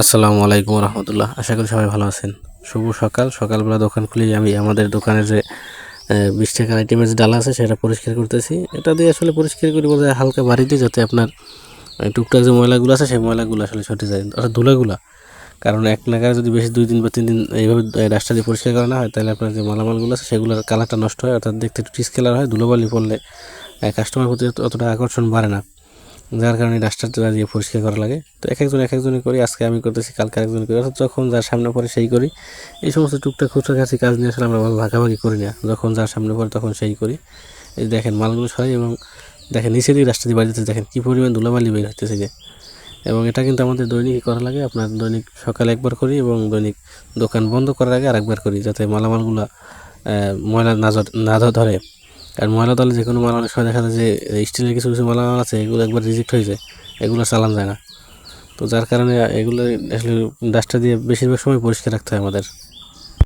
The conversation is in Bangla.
আসসালামু আলাইকুম রহমতুল্লাহ। আশা করি সবাই ভালো আছেন। শুভ সকাল। সকালবেলা দোকান খুলেই আমি আমাদের দোকানের যে বিশ টাকার আইটেমের যে ডালা আছে, সেটা পরিষ্কার করতেছি। এটা দিয়ে আসলে পরিষ্কার করি বলতে হালকা বাড়িতে যাতে আপনার টুকটাক যে ময়লাগুলো আছে, সেই ময়লাগুলো আসলে ছুটে যায়। অর্থাৎ ধুলাগুলা। কারণ এক নাগারে যদি বেশি দুই দিন বা তিন দিন এইভাবে রাস্তা দিয়ে পরিষ্কার করা না হয়, তাহলে আপনার যে মালামালগুলো আছে, সেগুলোর কালারটা নষ্ট হয়। অর্থাৎ দেখতে একটু টিস কালার হয়, ধুলোবালি পড়লে কাস্টমার প্রতি অতটা আকর্ষণ বাড়ে না। যার কারণে ডাস্টারটা দিয়ে পরিষ্কার করা লাগে। তো এক একজন এক একজনে করি, আজকে আমি করতেছি, কালকে একজন করি। অর্থাৎ যখন যার সামনে পড়ে সেই করি। এই সমস্ত টুকটাক খুচরাকাছি কাজ নিয়ে আসলে আমরা ভাগাভাগি করি না। যখন যার সামনে পড়ে তখন সেই করি। এই দেখেন মালগুলো সরাই এবং দেখেন নিচে দিকে রাস্তা দিয়ে বাড়িতে দেখেন কী পরিমাণ ধুলাবালি বের হইতেছে যে। এবং এটা কিন্তু আমাদের দৈনিকই করা লাগে। আপনার দৈনিক সকালে একবার করি এবং দৈনিক দোকান বন্ধ করার আগে আরেকবার করি, যাতে মালামালগুলো ময়লা না না ধরে। আর ময়লা দলে যে কোনো মাল অনেক সময় দেখা যায় যে স্টিলের কিছু কিছু মাল আছে, এগুলো একবার রিজেক্ট হয়ে যায়, এগুলো চালান যায় না। তো যার কারণে এগুলো আসলে ডাস্টার দিয়ে বেশিরভাগ সময় পরিষ্কার রাখতে হয় আমাদের।